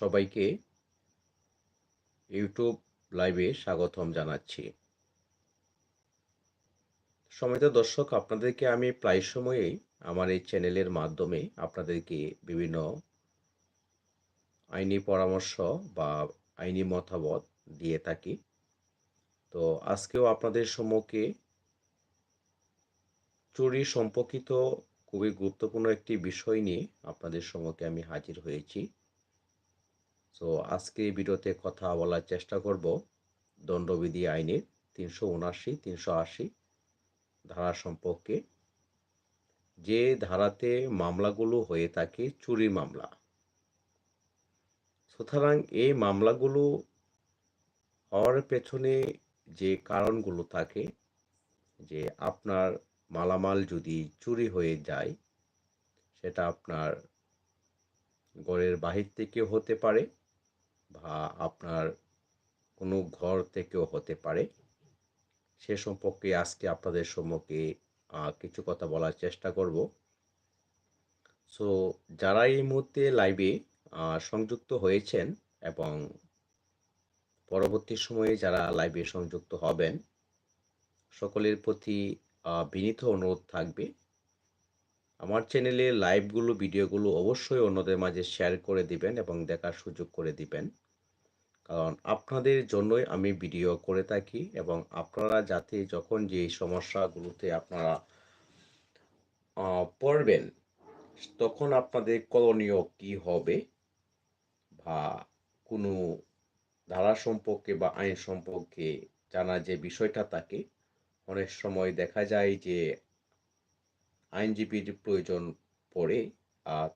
সবাইকে ইউটিউব লাইভে স্বাগতম জানাচ্ছি। সমিত দর্শক, আপনাদেরকে আমি প্রায় সময়েই আমার এই চ্যানেলের মাধ্যমে আপনাদেরকে বিভিন্ন আইনি পরামর্শ বা আইনি মতামত দিয়ে থাকি। তো আজকেও আপনাদের সম্মুখে চুরি সম্পর্কিত খুবই গুরুত্বপূর্ণ একটি বিষয় নিয়ে আপনাদের সম্মুখে আমি হাজির হয়েছি। তো আজকে এই ভিডিওতে কথা বলার চেষ্টা করব দণ্ডবিধি আইনের তিনশো উনআশি, তিনশো আশি ধারা সম্পর্কে। যে ধারাতে মামলাগুলো হয়ে থাকে চুরি মামলা। সুতরাং এই মামলাগুলো হওয়ার পেছনে যে কারণগুলো থাকে, যে আপনার মালামাল যদি চুরি হয়ে যায়, সেটা আপনার ঘরের বাহির থেকেও হতে পারে বা আপনার কোনো ঘর থেকেও হতে পারে। সে সম্পর্কে আজকে আপনাদের সম্মুখে কিছু কথা বলার চেষ্টা করব। সো, যারা এই মুহূর্তে লাইভে সংযুক্ত হয়েছেন এবং পরবর্তী সময়ে যারা লাইভে সংযুক্ত হবেন, সকলের প্রতি বিনীত অনুরোধ থাকবে। আমার চ্যানেলে লাইভগুলো ভিডিওগুলো অবশ্যই অন্যদের মাঝে শেয়ার করে দিবেন এবং দেখার সুযোগ করে দিবেন। কারণ আপনাদের জন্যই আমি ভিডিও করে থাকি এবং আপনারা যাতে যখন যে সমস্যাগুলোতে আপনারা পড়বেন, তখন আপনাদের করণীয় কি হবে বা কোনো ধারা সম্পর্কে বা আইন সম্পর্কে জানা যে বিষয়টা থাকে, অনেক সময় দেখা যায় যে আইনজীবীর প্রয়োজন পড়ে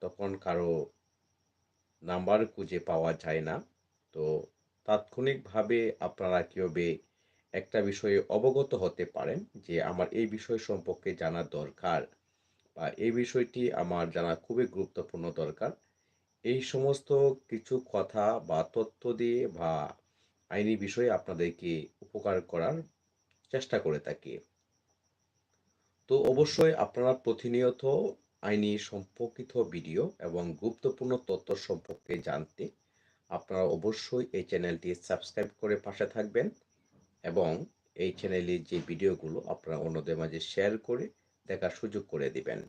তখন কারও নাম্বার খুঁজে পাওয়া যায় না। তো তাৎক্ষণিকভাবে আপনারা কীভাবে একটা বিষয়ে অবগত হতে পারেন যে আমার এই বিষয় সম্পর্কে জানা দরকার বা এই বিষয়টি আমার জানা খুবই গুরুত্বপূর্ণ দরকার, এই সমস্ত কিছু কথা বা তথ্য দিয়ে বা আইনি বিষয়ে আপনাদেরকে উপকার করার চেষ্টা করে থাকি। তো অবশ্যই আপনারা প্রতিনিয়ত আইনি সম্পর্কিত ভিডিও এবং গুরুত্বপূর্ণ তথ্য সম্পর্কে জানতে আপনারা অবশ্যই এই চ্যানেলটি সাবস্ক্রাইব করে পাশে থাকবেন এবং এই চ্যানেলের যে ভিডিওগুলো আপনারা অন্যদের মাঝে শেয়ার করে দেখার সুযোগ করে দিবেন।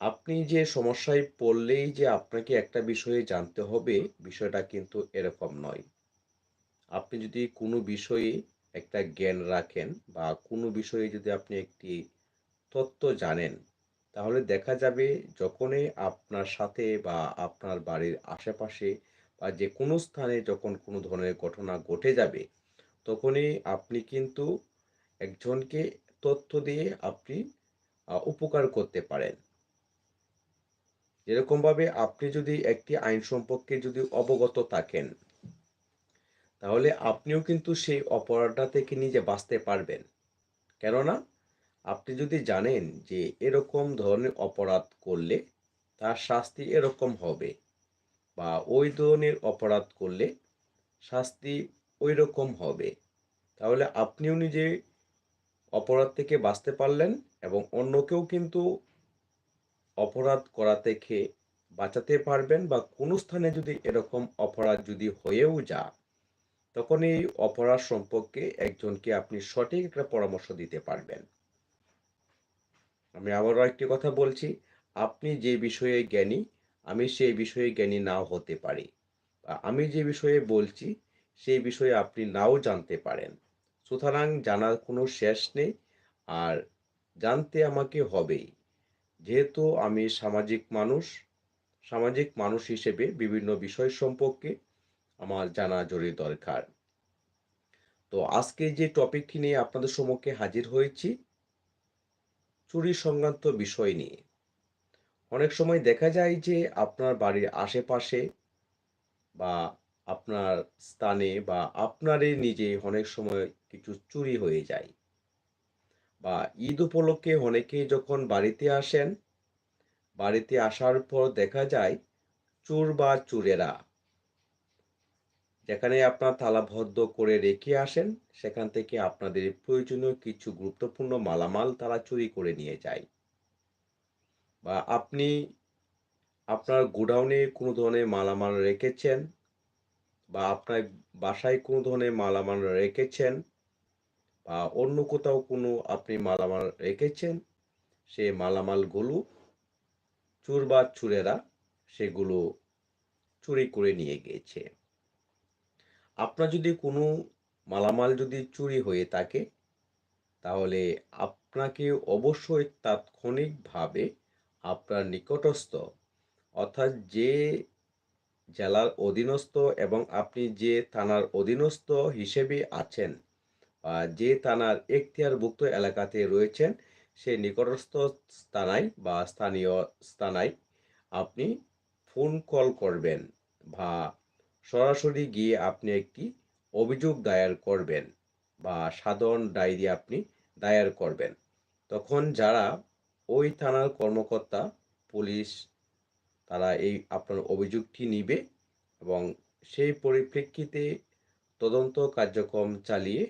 আপনি যে সমস্যায় পড়লেই যে আপনাকে একটা বিষয়ে জানতে হবে, বিষয়টা কিন্তু এরকম নয়। আপনি যদি কোনো বিষয়ে একটা জ্ঞান রাখেন বা কোনো বিষয়ে যদি আপনি একটি তত্ত্ব জানেন তাহলে দেখা যাবে যখনই আপনার সাথে বা আপনার বাড়ির আশেপাশে বা যে কোনো স্থানে যখন কোনো ধরনের ঘটনা ঘটে যাবে, তখনই আপনি কিন্তু একজনকে তথ্য দিয়ে আপনি উপকার করতে পারেন। যেরকমভাবে আপনি যদি একটি আইন সম্পর্কে যদি অবগত থাকেন, তাহলে আপনিও কিন্তু সেই অপরাধটা থেকে নিজে বাঁচতে পারবেন। কেননা আপনি যদি জানেন যে এরকম ধরনের অপরাধ করলে তার শাস্তি এরকম হবে বা ওই ধরনের অপরাধ করলে শাস্তি ওই রকম হবে, তাহলে আপনিও নিজে অপরাধ থেকে বাঁচতে পারলেন এবং অন্যকেও কিন্তু অপরাধ করা থেকে বাঁচাতে পারবেন বা কোনো স্থানে যদি এরকম অপরাধ যদি হয়েও যা তখন এই অপরাধ সম্পর্কে একজনকে আপনি সঠিক একটা পরামর্শ দিতে পারবেন। আমি আবারও একটি কথা বলছি, আপনি যে বিষয়ে জ্ঞানী, আমি সেই বিষয়ে জ্ঞানী নাও হতে পারি। আমি যে বিষয়ে বলছি, সেই বিষয়ে আপনি নাও জানতে পারেন। সুতরাং জানার কোনো শেষ নেই, আর জানতে আমাকে হবেই। যেহেতু আমি সামাজিক মানুষ সামাজিক মানুষ হিসেবে বিভিন্ন বিষয় সম্পর্কে আমার জানা জরুরি দরকার। তো আজকে যে টপিকটি নিয়ে আপনাদের সম্মুখে হাজির হয়েছি চুরি সংক্রান্ত বিষয় নিয়ে। অনেক সময় দেখা যায় যে আপনার বাড়ির আশেপাশে বা আপনার স্থানে বা আপনারই নিজে অনেক সময় কিছু চুরি হয়ে যায়। বা ঈদ উপলক্ষে অনেকে যখন বাড়িতে আসেন, বাড়িতে আসার পর দেখা যায় চোর বা চোরেরা যেখানে আপনার তালাবদ্ধ করে রেখে আসেন, সেখান থেকে আপনাদের প্রয়োজনীয় কিছু গুরুত্বপূর্ণ মালামাল তারা চুরি করে নিয়ে যায়। বা আপনি আপনার গোডাউনে কোনো ধরনের মালামাল রেখেছেন বা আপনার বাসায় কোনো ধরনের মালামাল রেখেছেন বা অন্য কোথাও কোনো আপনি মালামাল রেখেছেন সেই মালামালগুলো চোর বা চুরেরা সেগুলো চুরি করে নিয়ে গিয়েছে আপনার যদি কোনো মালামাল যদি চুরি হয়ে থাকে, তাহলে আপনাকে অবশ্যই তাৎক্ষণিকভাবে আপনার নিকটস্থ, অর্থাৎ যে জেলার অধীনস্থ এবং আপনি যে থানার অধীনস্থ হিসেবে আছেন বা যে থানার এখতিয়ারভুক্ত এলাকাতে রয়েছেন সেই নিকটস্থ স্থানায় বা স্থানীয় স্থানায় আপনি ফোন কল করবেন বা সরাসরি গিয়ে আপনি একটি অভিযোগ দায়ের করবেন বা সাধারণ ডায়েরি আপনি দায়ের করবেন। তখন যারা ওই থানার কর্মকর্তা, পুলিশ, তারা এই আপনার অভিযোগটি নিবে এবং সেই পরিপ্রেক্ষিতে তদন্ত কার্যক্রম চালিয়ে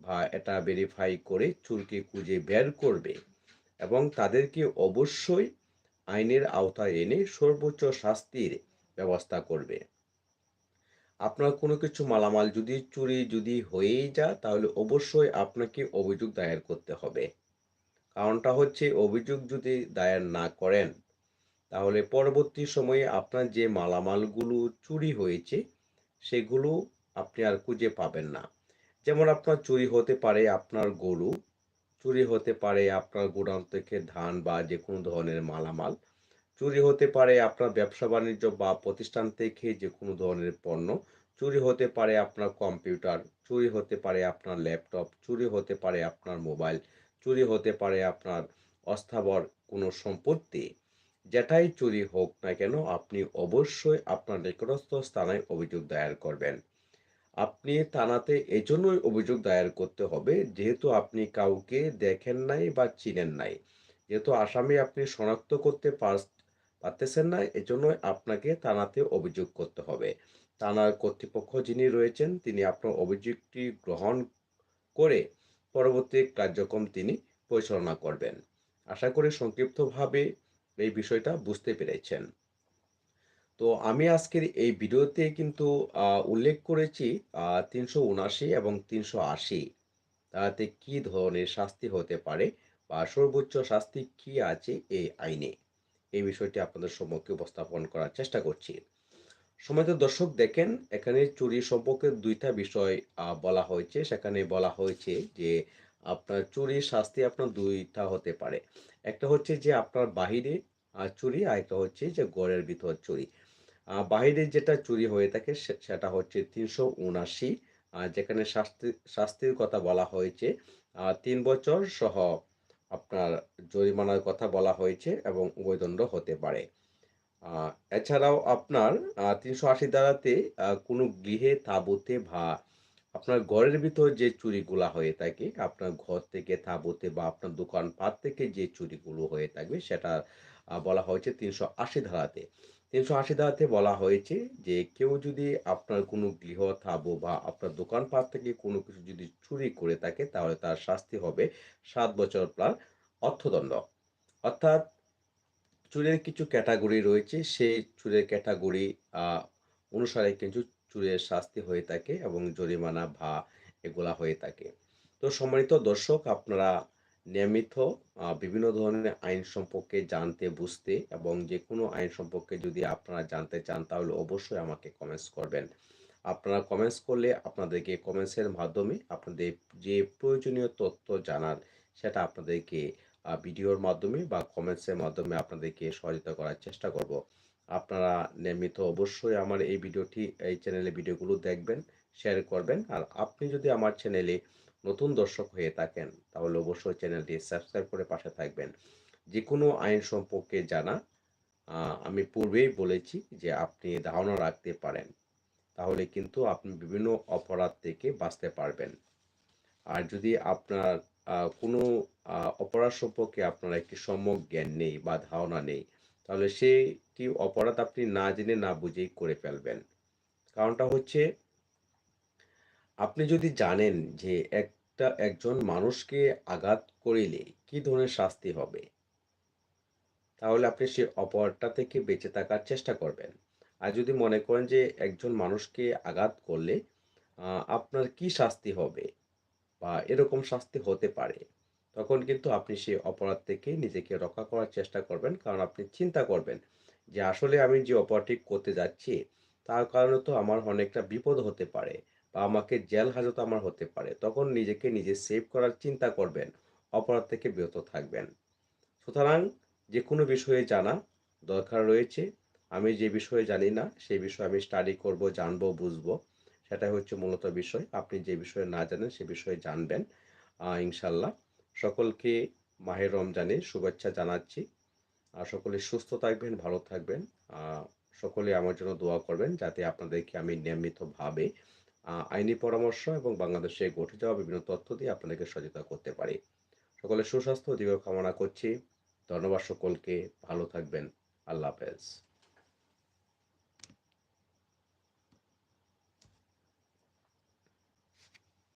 বা এটা ভেরিফাই করে চুরকে খুঁজে বের করবে এবং তাদেরকে অবশ্যই আইনের আওতায় এনে সর্বোচ্চ শাস্তির ব্যবস্থা করবে। আপনার কোনো কিছু মালামাল যদি চুরি যদি হয়েই যায়, তাহলে অবশ্যই আপনাকে অভিযোগ দায়ের করতে হবে। কারণটা হচ্ছে অভিযোগ যদি দায়ের না করেন, তাহলে পরবর্তী সময়ে আপনার যে মালামালগুলো চুরি হয়েছে, সেগুলো আপনি আর খুঁজে পাবেন না। যেমন আপনার চুরি হতে পারে আপনার গরু, চুরি হতে পারে আপনার গোডাউন থেকে ধান বা যে কোনো ধরনের মালামাল। চুরি হতে পারে আপনার ব্যবসা বাণিজ্য বা প্রতিষ্ঠান থেকে যে কোনো ধরনের পণ্য। চুরি হতে পারে আপনার কম্পিউটার, চুরি হতে পারে আপনার ল্যাপটপ, চুরি হতে পারে আপনার মোবাইল, চুরি হতে পারে আপনার অস্থাবর কোনো সম্পত্তি। যেটাই চুরি হোক না কেন, আপনি অবশ্যই আপনার নিকটস্থ স্থানে অভিযোগ দায়ের করবেন। আপনি থানাতে এজন্যই অভিযোগ দায়ের করতে হবে, যেহেতু আপনি কাউকে দেখেন নাই বা চিনেন নাই। যেহেতু আসামি আপনি শনাক্ত করতে পারতেছেন না, এজন্যই আপনাকে থানাতে অভিযোগ করতে হবে। থানার কর্তৃপক্ষ যিনি রয়েছেন, তিনি আপনার অভিযোগটি গ্রহণ করে পরবর্তী কার্যক্রম তিনি পরিচালনা করবেন। আশা করি সংক্ষিপ্তভাবে এই বিষয়টা বুঝতে পেরেছেন। তো আমি আজকের এই ভিডিওতে কিন্তু উল্লেখ করেছি তিনশো উনাশি এবং তিনশো আশি। তাতে কী ধরনের শাস্তি হতে পারে বা সর্বোচ্চ শাস্তি কি আছে এই আইনে? এই বিষয়টি আপনাদের সম্মুখে উপস্থাপন করার চেষ্টা করছি। সময় দর্শক, দেখেন, এখানে চুরি সম্পর্কে দুইটা বিষয় বলা হয়েছে। সেখানে বলা হয়েছে যে, আপনার চুরির শাস্তি আপনার দুইটা হতে পারে। একটা হচ্ছে যে, আপনার বাহিরে চুরি, আর একটা হচ্ছে যে গড়ের ভিতর চুরি। বাহিরে যেটা চুরি হয়ে থাকে সেটা হচ্ছে তিনশো উনাশি যেখানে শাস্তি, শাস্তির কথা বলা হয়েছে। তিন বছর সহ আপনার জরিমানার কথা বলা হয়েছে এবং উভয়দণ্ড হতে পারে। এছাড়াও আপনার তিনশো আশি দ্বারাতে কোনো গৃহে, তাঁবুতে বা আপনার ঘরের ভিতর যে চুরিগুলা হয়ে থাকে, আপনার ঘর থেকে তাঁবুতে বা আপনার দোকানপাট থেকে যে চুরিগুলো হয়ে থাকবে, সেটা বলা হয়েছে তিনশো আশি ধারাতে তিনশো আশি ধারাতে বলা হয়েছে যে, কেউ যদি আপনার কোনো গৃহ তাঁবু বা আপনার দোকানপাট থেকে কোনো কিছু যদি চুরি করে থাকে, তাহলে তার শাস্তি হবে সাত বছর প্লাস অর্থদণ্ড। অর্থাৎ চুরের কিছু ক্যাটাগরি রয়েছে, সেই চুরের ক্যাটাগরি অনুসারে কিছু চুরের শাস্তি হয়ে থাকে এবং জরিমানা ভা এগুলা হয়ে থাকে। তো সম্মানিত দর্শক, আপনারা নিয়মিত বিভিন্ন ধরনের আইন সম্পর্কে জানতে, বুঝতে এবং যে কোনো আইন সম্পর্কে যদি আপনারা জানতে চান, তাহলে অবশ্যই আমাকে কমেন্টস করবেন। আপনারা কমেন্টস করলে আপনাদেরকে কমেন্টসের মাধ্যমে আপনাদের যে প্রয়োজনীয় তথ্য জানার, সেটা আপনাদেরকে ভিডিওর মাধ্যমে বা কমেন্টসের মাধ্যমে আপনাদেরকে সহযোগিতা করার চেষ্টা করব। আপনারা নিয়মিত অবশ্যই আমার এই ভিডিওটি, এই চ্যানেলে ভিডিওগুলো দেখবেন শেয়ার করবেন। আর আপনি যদি আমার চ্যানেলে নতুন দর্শক হয়ে থাকেন, তাহলে অবশ্যই চ্যানেলটি সাবস্ক্রাইব করে পাশে থাকবেন। যে কোনো আইন সম্পর্কে জানা আমি পূর্বেই বলেছি যে আপনি ধারণা রাখতে পারেন, তাহলে কিন্তু আপনি বিভিন্ন অপরাধ থেকে বাঁচতে পারবেন। আর যদি আপনার কোনো অপরাধ সম্পর্কে আপনার একটি সম্যক জ্ঞান নেই বা ধারণা নেই, তাহলে সেটি অপরাধ আপনি না জেনে না বুঝেই করে ফেলবেন। কারণটা হচ্ছে, আপনি যদি জানেন যে একটা একজন মানুষকে আঘাত করিলে কি ধরনের শাস্তি হবে তাহলে আপনি সেই অপরাধটা থেকে বেঁচে থাকার চেষ্টা করবেন। আর যদি মনে করেন যে একজন মানুষকে আঘাত করলে আপনার কি শাস্তি হবে বা এরকম শাস্তি হতে পারে, তখন কিন্তু আপনি সেই অপরাধ থেকে নিজেকে রক্ষা করার চেষ্টা করবেন। কারণ আপনি চিন্তা করবেন যে আসলে আমি যে অপরাধটি করতে যাচ্ছি, তার কারণে তো আমার অনেকটা বিপদ হতে পারে আমাকে জেল হাজত আমার হতে পারে। তখন নিজেকে নিজে সেভ করার চিন্তা করবেন, অপরাধ থেকে বিরত থাকবেন। সুতরাং যে কোনো বিষয়ে জানা দরকার রয়েছে। আমি যে বিষয়ে জানি না, সেই বিষয়ে আমি স্টাডি করব, জানব, বুঝব। সেটাই হচ্ছে মূলত বিষয়। আপনি যে বিষয়ে না জানেন, সে বিষয়ে জানবেন ইনশাল্লাহ সকলকে মাহের রমজানের শুভেচ্ছা জানাচ্ছি। আর সকলে সুস্থ থাকবেন, ভালো থাকবেন। সকলে আমার জন্য দোয়া করবেন যাতে আপনাদেরকে আমি নিয়মিতভাবে আইনি পরামর্শ এবং বাংলাদেশে গঠিত যাওয়া বিভিন্ন তথ্য দিয়ে আপনাদেরকে সচেতন করতে পারি। সকলে সুস্বাস্থ্য, দীর্ঘ কামনা করছি। ধন্যবাদ সকলকে। ভালো থাকবেন। আল্লাহ হাফেজ।